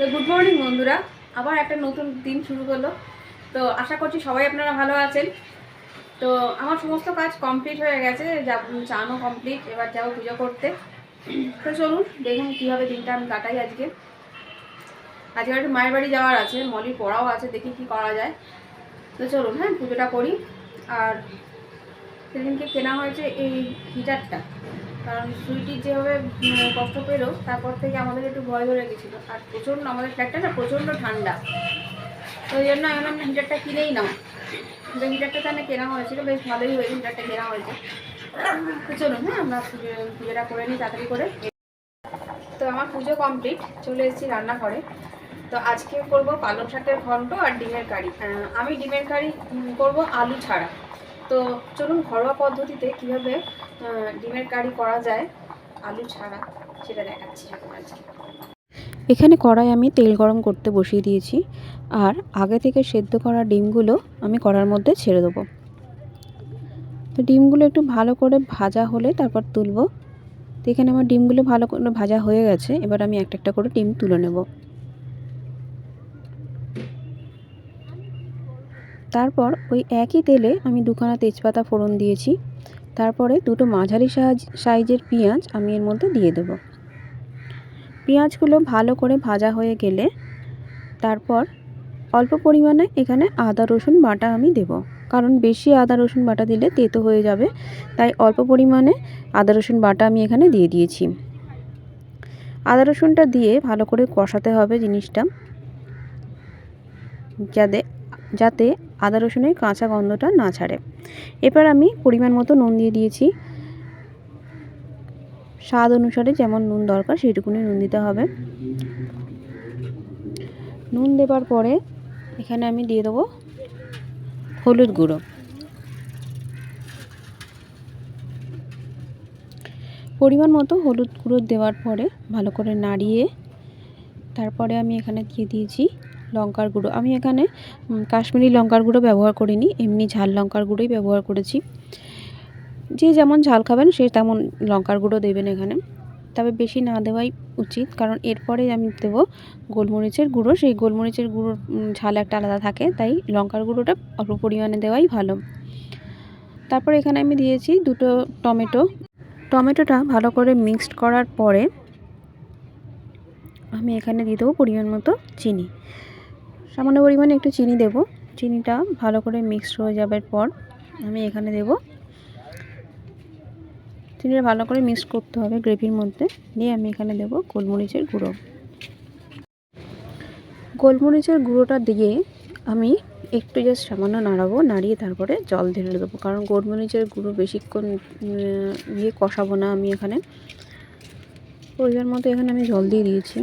তো good morning বন্ধুরা। আবার একটা নতুন দিন শুরু করল তো আশা করছি সবাই আপনারা ভালো আছেন। তো আমার সমস্ত কাজ কমপ্লিট হয়ে গেছে। যা চানও কমপ্লিট এবার যাব পুজো করতে। তো চলুন, দেখুন কীভাবে দিনটা আমি কাটাই আজকে। আজকে একটু মায়ের বাড়ি যাওয়ার আছে, মলির পড়াও আছে, দেখি কি করা যায়। তো চলুন হ্যাঁ পুজোটা করি। আর সেদিনকে কেনা হয়েছে এই হিটারটা কারণ সুইটির যেভাবে কষ্ট পেল, তারপর থেকে আমাদের একটু ভয় ধরে গেছিল। আর প্রচণ্ড আমাদের ফ্ল্যাটটা না প্রচণ্ড ঠান্ডা। তো ওই জন্য আমি হিটারটা কিনেই নাও। তো হিটারটা তাহলে কেনা হয়েছিল, বেশ ভালোই হয়েছে হিটারটা কেনা হয়েছে। তো চলুন হ্যাঁ আমরা পুজো, পুজোটা করে নিই তাড়াতাড়ি করে। তো আমার পুজো কমপ্লিট চলে এসেছি রান্নাঘরে। তো আজকে করব পালং শাকের ঘন্ট আর ডিমের কারি। আমি ডিমের কারি করব আলু ছাড়া। তো চলুন ঘরোয়া পদ্ধতিতে কীভাবে ডিমের কারি করা যায়, আলু ছাড়া, সেটা দেখাচ্ছি আজকে। এখানে কড়াই আমি তেল গরম করতে বসিয়ে দিয়েছি, আর আগে থেকে সেদ্ধ করা ডিমগুলো আমি কড়ার মধ্যে ছেড়ে দেবো। তো ডিমগুলো একটু ভালো করে ভাজা হলে তারপর তুলবো। তো এখানে আমার ডিমগুলো ভালো করে ভাজা হয়ে গেছে, এবার আমি একটা একটা করে ডিম তুলে নেব। তারপর ওই একই তেলে আমি দুখানা তেজপাতা ফোড়ন দিয়েছি। তারপরে দুটো মাঝারি সাইজ সাইজের পেঁয়াজ আমি এর মধ্যে দিয়ে দেবো। পেঁয়াজগুলো ভালো করে ভাজা হয়ে গেলে তারপর অল্প পরিমাণে এখানে আদা, রসুন বাটা আমি দেব। কারণ বেশি আদা, রসুন বাটা দিলে তেতো হয়ে যাবে। তাই অল্প পরিমাণে আদা, রসুন বাটা আমি এখানে দিয়ে দিয়েছি। আদা, রসুনটা দিয়ে ভালো করে কষাতে হবে জিনিসটা। যাতে যাতে আদা রসুনের কাঁচা গন্ধটা না ছাড়ে। এবার আমি পরিমাণ মতো নুন দিয়ে দিয়েছি। স্বাদ অনুসারে যেমন নুন দরকার সেইটুকুনি নুন দিতে হবে। নুন দেবার পরে এখানে আমি দিয়ে দেবো হলুদ গুঁড়ো। পরিমাণ মতো হলুদ গুঁড়ো দেওয়ার পরে ভালো করে নাড়িয়ে তারপরে আমি এখানে দিয়ে দিয়েছি লঙ্কার গুঁড়ো। আমি এখানে কাশ্মীরি লঙ্কার গুঁড়ো ব্যবহার করিনি, এমনি ঝাল লঙ্কার গুঁড়োই ব্যবহার করেছি। যে যেমন ঝাল খাবেন, সে তেমন লঙ্কার গুঁড়ো দেবেন এখানে। তবে বেশি না দেওয়াই উচিত, কারণ এরপরে আমি দেব গোলমরিচের গুঁড়ো। সেই গোলমরিচের গুঁড়োর ঝাল একটা আলাদা থাকে, তাই লঙ্কার গুঁড়োটা অল্প পরিমাণে দেওয়াই ভালো। তারপর এখানে আমি দিয়েছি দুটো টমেটো। টমেটোটা ভালো করে মিক্সড করার পরে আমি এখানে দিয়ে দেবো পরিমাণ মতো চিনি। সামান্য পরিমাণে একটু চিনি দেব। চিনিটা ভালো করে মিক্সড হয়ে যাবার পর আমি এখানে দেবো। চিনিটা ভালো করে মিক্স করতে হবে গ্রেভির মধ্যে। দিয়ে আমি এখানে দেবো গোলমরিচের গুঁড়ো। গোলমরিচের গুঁড়োটা দিয়ে আমি একটু জাস্ট সামান্য নাড়াবো, নাড়িয়ে তারপরে জল ঢেলে দেবো। কারণ গোলমরিচের গুঁড়ো বেশিক্ষণ ইয়ে কষাবো না আমি এখানে। পরিমাণ মতো এখানে আমি জল দিয়ে দিয়েছি।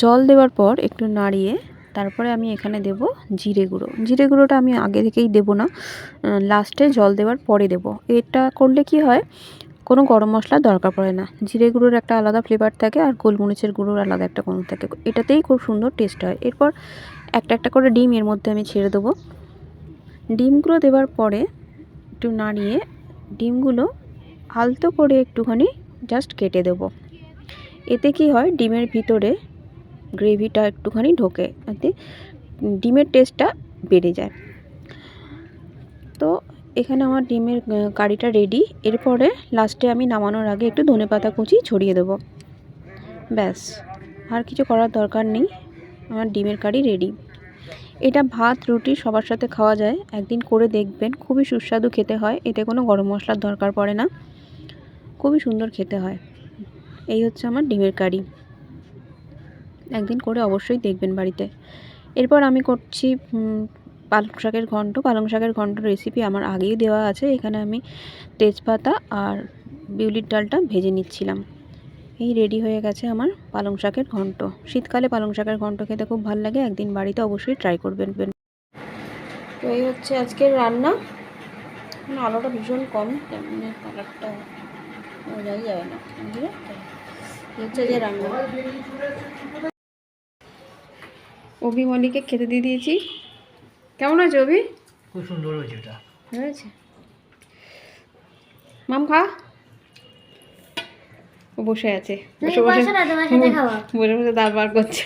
জল দেওয়ার পর একটু নাড়িয়ে তারপরে আমি এখানে দেব জিরে গুঁড়ো। জিরে গুঁড়োটা আমি আগে থেকেই দেব না লাস্টে জল দেওয়ার পরে দেব। এটা করলে কি হয়, কোনো গরম মশলার দরকার পড়ে না। জিরে গুঁড়োর একটা আলাদা ফ্লেভার থাকে আর গোলমরিচের গুঁড়োর আলাদা একটা গন্ধ থাকে। এটাতেই খুব সুন্দর টেস্ট হয়। এরপর একটা একটা করে ডিম এর মধ্যে আমি ছেড়ে দেবো। ডিমগুলো দেওয়ার পরে একটু নাড়িয়ে ডিমগুলো আলতো করে একটুখানি জাস্ট কেটে দেবো। এতে কি হয়, ডিমের ভিতরে গ্রেভিটা একটুখানি ঢোকে এতে ডিমের টেস্টটা বেড়ে যায়। তো এখানে আমার ডিমের কারিটা রেডি এরপরে লাস্টে আমি নামানোর আগে একটু ধনেপাতা কুচি ছড়িয়ে দেবো। ব্যাস, আর কিছু করার দরকার নেই। আমার ডিমের কারি রেডি এটা ভাত, রুটি সবার সাথে খাওয়া যায়। একদিন করে দেখবেন, খুবই সুস্বাদু খেতে হয়। এতে কোনো গরম মশলার দরকার পড়ে না। খুবই সুন্দর খেতে হয়। এই হচ্ছে আমার ডিমের কারি। একদিন করে অবশ্যই দেখবেন বাড়িতে। এরপর আমি করছি পালং শাকের ঘন্ট। পালং শাকের ঘন্ট রেসিপি আমার আগেই দেওয়া আছে। এখানে আমি তেজপাতা আর বিউলির ডালটা ভেজে নিচ্ছিলাম। এই রেডি হয়ে গেছে আমার পালং শাকের ঘন্ট। শীতকালে পালং শাকের ঘন্ট খেতে খুব ভালো লাগে। একদিন বাড়িতে অবশ্যই ট্রাই করবেন। তো এই হচ্ছে আজকের রান্না। আলোটা ভীষণ কম। তেমনি কালারটা বোঝাই যাবে না। এই হচ্ছে যে রান্না। অভি মলিকে খেতে দিয়ে দিয়েছি। কেমন আছে অভি? খুব সুন্দর হয়েছে এটা। হয়েছে? মাম খা। ও বসে আছে। বসে বসে তোমার সাথে খাব। বসে বসে দাঁত বার করছে।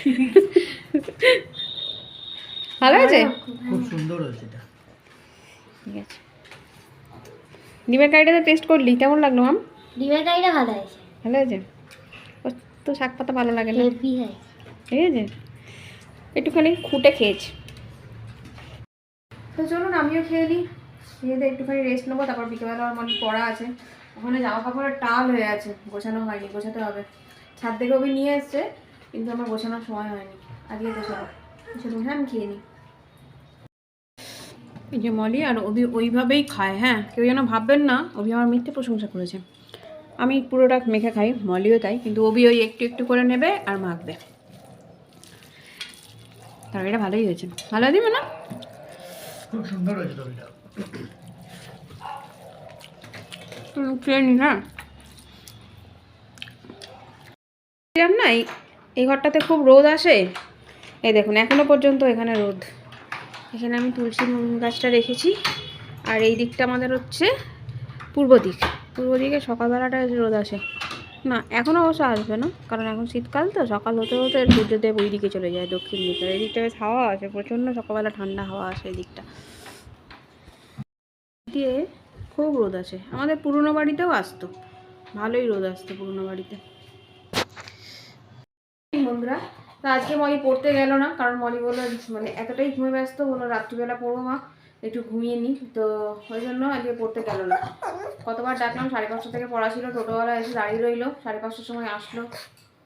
ভালো আছে খুব সুন্দর হয়েছে এটা। ঠিক আছে। ডিমের কারিটা তো টেস্ট করলি? কেমন লাগল মাম? ডিমের কারিটা ভালো হয়েছে। ভালো আছে তো শাক পাতা ভালো লাগে না। হেভি হয় ঠিক আছে? একটুখানি খুঁটে খেয়েছি। তো চলুন, আমিও খেয়ে নিই। খেয়ে দিয়ে একটুখানি রেস্ট নেব, তারপর বিকেলবেলা আমার মানে পড়া আছে। ওখানে জামা কাপড়ের টাল হয়ে আছে, গোছানো হয়নি, গোছাতে হবে। ছাদ থেকে ওবি নিয়ে এসছে, কিন্তু আমার গোছানোর সময় হয়নি। আজকে গোছাবো। চলুন হ্যাঁ আমি খেয়ে নিই। এই যে মলি আর অভি ওইভাবেই খায় হ্যাঁ? কেউ যেন ভাববেন না, অভি আমার মিথ্যে প্রশংসা করেছে। আমি পুরোটা মেখে খাই, মলিও তাই, কিন্তু অভি ওই একটু একটু করে নেবে আর মাখবে। তরকারিটা ভালোই হয়েছে। ভালো দিবে না? খুব সুন্দর হয়েছে তরকারিটা। খেয়ে নি হ্যাঁ। না এই ঘরটাতে খুব রোদ আসে? এই দেখুন এখনও পর্যন্ত এখানে রোদ। এখানে আমি তুলসী গাছটা রেখেছি আর এই দিকটা আমাদের হচ্ছে পূর্ব দিক। পূর্ব দিকে সকালবেলাটা রোদ আসে। না, এখন অবশ্য আসবে না। কারণ এখন শীতকাল তো, সকাল হতে হতে সূর্যদেব ওই দিকে চলে যায়, দক্ষিণ দিকে। এই দিকটা বেশ হাওয়া আছে, প্রচণ্ড সকালবেলা ঠান্ডা হাওয়া আসে এই দিকটা দিয়ে খুব রোদ আছে। আমাদের পুরনো বাড়িতেও আসতো। ভালোই রোদ আসতো পুরনো বাড়িতে। বন্ধুরা, তো আজকে মলি পড়তে গেল না, কারণ মলি বলল মানে এতটাই ঘুমে ব্যস্ত, বলল রাত্রিবেলা পড়ব মা। একটু ঘুমিয়ে নিই তো ওই জন্য আজকে পড়তে গেল না। কতবার ডাকলাম, সাড়ে পাঁচটা থেকে পড়া ছিল। টোটোওয়ালা এসে দাঁড়িয়ে রইল, সাড়ে পাঁচটার সময় আসলো।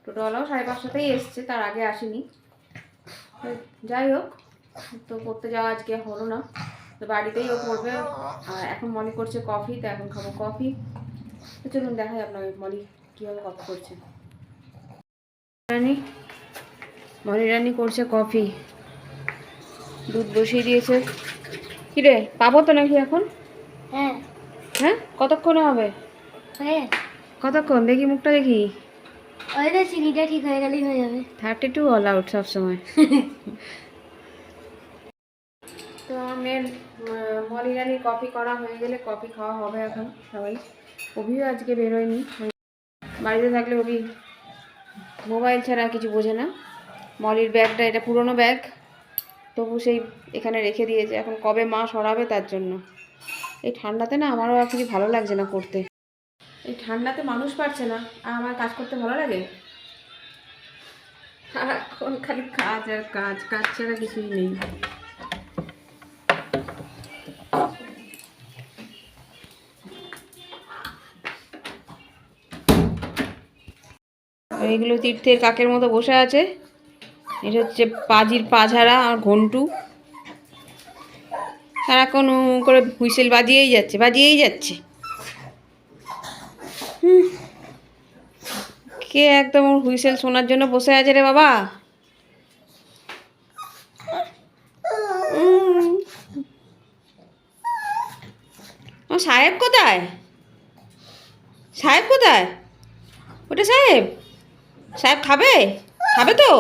টোটোওয়ালাও সাড়ে পাঁচটাতেই এসছে, তার আগে আসেনি। যাই হোক, তো পড়তে যাওয়া আজকে হলো না। তো বাড়িতেই ও পড়বে। আর এখন মলি করছে কফি, তো এখন খাব কফি। তো চলুন দেখাই আপনাকে মলি কীভাবে কফি করছে। রানি, মলি রানি করছে কফি। দুধ বসিয়ে দিয়েছে। কিরে পাবো তো নাকি এখন? হ্যাঁ। হ্যাঁ? কতক্ষণে হবে? হয়ে। কতক্ষণ? দেখি মুখটা দেখি। ওই তো চিনিটা ঠিক হয়ে গেলেই হয়ে যাবে। থার্টি টু অল আউট সবসময়। তো আমার মেয়ের মলি রানির কফি করা হয়ে গেলে কফি খাওয়া হবে এখন সবাই। অভিও আজকে বেরোয়নি। বাড়িতে থাকলে অভি মোবাইল ছাড়া কিছু বোঝে না। মলির ব্যাগটা এটা পুরনো ব্যাগ। তবু সেই এখানে রেখে দিয়েছে। এখন কবে মা সরাবে তার জন্য? এই ঠান্ডাতে না আমারও আর কিছু ভালো লাগছে না করতে। এই ঠান্ডাতে মানুষ পারছে না। আর আমার কাজ করতে ভালো লাগে? এখন খালি কাজ আর কাজ কাজ ছাড়া কিছুই নেই। এগুলো তীর্থের কাকের মতো বসে আছে। এটা হচ্ছে পাজির পাঝারা আর ঘন্টু। সারাক্ষণ করে হুইসেল বাজিয়েই যাচ্ছে বাজিয়েই যাচ্ছে। কে একদম ওর হুইসেল শোনার জন্য বসে আছে রে বাবা? ও সাহেব কোথায়? সাহেব কোথায়? ওটা সাহেব। সাহেব খাবে? খাবে তো?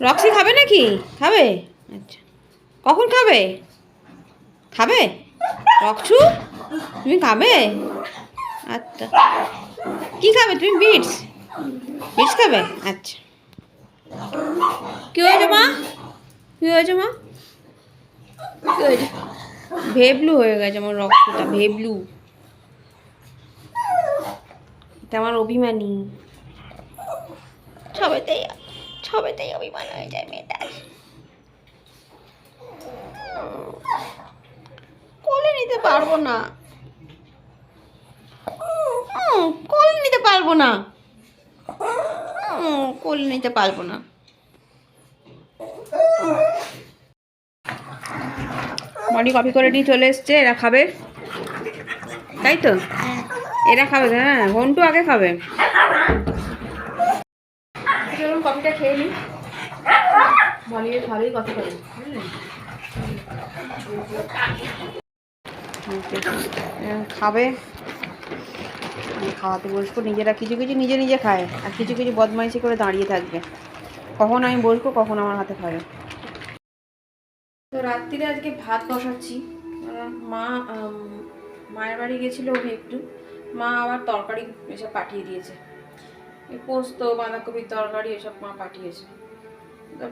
রক্সি খাবে নাকি? খাবে? আচ্ছা। কখন খাবে? খাবে? রক্সু, তুমি খাবে? আচ্ছা। কি খাবে? তুমি বিটস? বিটস খাবে? আচ্ছা। কী হয়েছে মা? কী হয়েছে মা? হয়েছে? ভেবলু হয়ে গেছে আমার রক্তটা ভেবলু। এটা আমার অভিমানী। সবেতেই সবেতেই অভিমান হয়ে যায় মেয়েটার। কোলে নিতে পারব না। কোলে নিতে পারব না। কোলে নিতে পারব না। মর্নিং কফি করে নিয়ে চলে এসছে, এরা খাবে। তাই তো? এরা খাবে হ্যাঁ ঘন্টু আগে খাবে। কফিটা খেয়ে নিই মলি ভালোই কফি খাবে। খাবে খাওয়াতে বসবো নিজেরা কিছু কিছু নিজে নিজে খায় আর কিছু কিছু বদমাইশি করে দাঁড়িয়ে থাকবে। কখন আমি বসবো কখন আমার হাতে খাবে। তো রাত্রিরে আজকে ভাত বসাচ্ছি। কারণ মা মায়ের বাড়ি গেছিল ওকে একটু। মা আবার তরকারি এসব পাঠিয়ে দিয়েছে। পোস্ত, বাঁধাকপির তরকারি, এসব মা পাঠিয়েছে।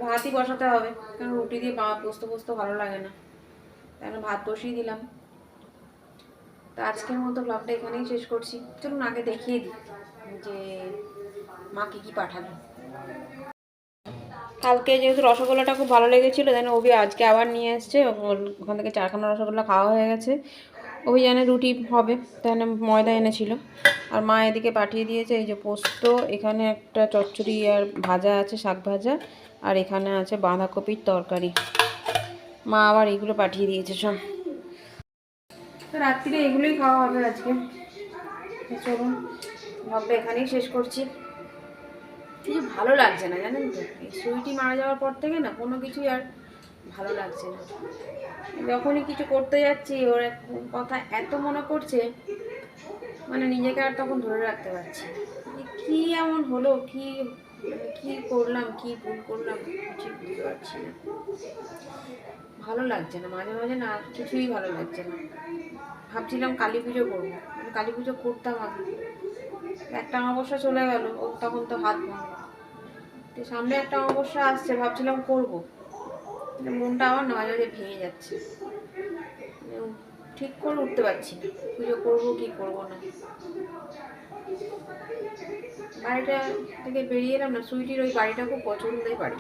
ভাতই বসাতে হবে, কারণ রুটি দিয়ে পোস্ত পোস্ত ভালো লাগে না। তাই ভাত বসিয়ে দিলাম। তো আজকের মতো ব্লগটা এখানেই শেষ করছি। চলুন আগে দেখিয়ে দিই যে মা কী পাঠালো। কালকে যেহেতু রসগোল্লাটা খুব ভালো লেগেছিলো দেন অভি আজকে আবার নিয়ে এসছে ওখান থেকে চারখানা রসগোল্লা খাওয়া হয়ে গেছে। অভিযানে রুটি হবে তাহলে ময়দা এনেছিল। আর মা এদিকে পাঠিয়ে দিয়েছে এই যে পোস্ত এখানে একটা চচ্চড়ি আর ভাজা আছে শাক ভাজা আর এখানে আছে বাঁধাকপির তরকারি। মা আবার এগুলো পাঠিয়ে দিয়েছে সব। তো রাত্রিরে এগুলোই খাওয়া হবে আজকে। চলুন ভাববে এখানেই শেষ করছি। কিছু ভালো লাগছে না জানেন তো? এই সুইটি মারা যাওয়ার পর থেকে না কোনো কিছুই আর ভালো লাগছে না। যখনই কিছু করতে যাচ্ছি, ওর কথা এত মনে পড়ছে মানে নিজেকে আর তখন ধরে রাখতে পারছি কি এমন হলো, কি মানে কি করলাম, কি ভুল করলাম কিছু বুঝতে পারছি না। ভালো লাগছে না, মাঝে মাঝে না, কিছুই ভালো লাগছে না। ভাবছিলাম কালী পুজো করব মানে কালী পুজো করতাম আগে একটা অমাবস্যা চলে গেল ও তখন তো হাত ভাঙলো। তো সামনে একটা অমাবস্যা আসছে, ভাবছিলাম করব। মনটা আমার মাঝে মাঝে ভেঙে যাচ্ছে। মানে ঠিক করে উঠতে পারছি না। পুজো করব কি করব না। বাড়িটা থেকে বেরিয়ে এলাম না, সুইটির ওই বাড়িটা খুব পছন্দই বাড়ি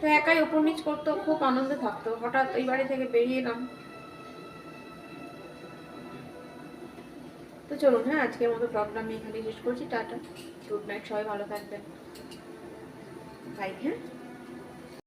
তো একাই ওপর নিচ করতো, খুব আনন্দে থাকতো। হঠাৎ ওই বাড়ি থেকে বেরিয়ে এলাম। তো চলুন হ্যাঁ আজকের মতো আমি এখানে শেষ করছি। টাটা। গুড নাইট সবাই ভালো থাকবেন। বাই হ্যাঁ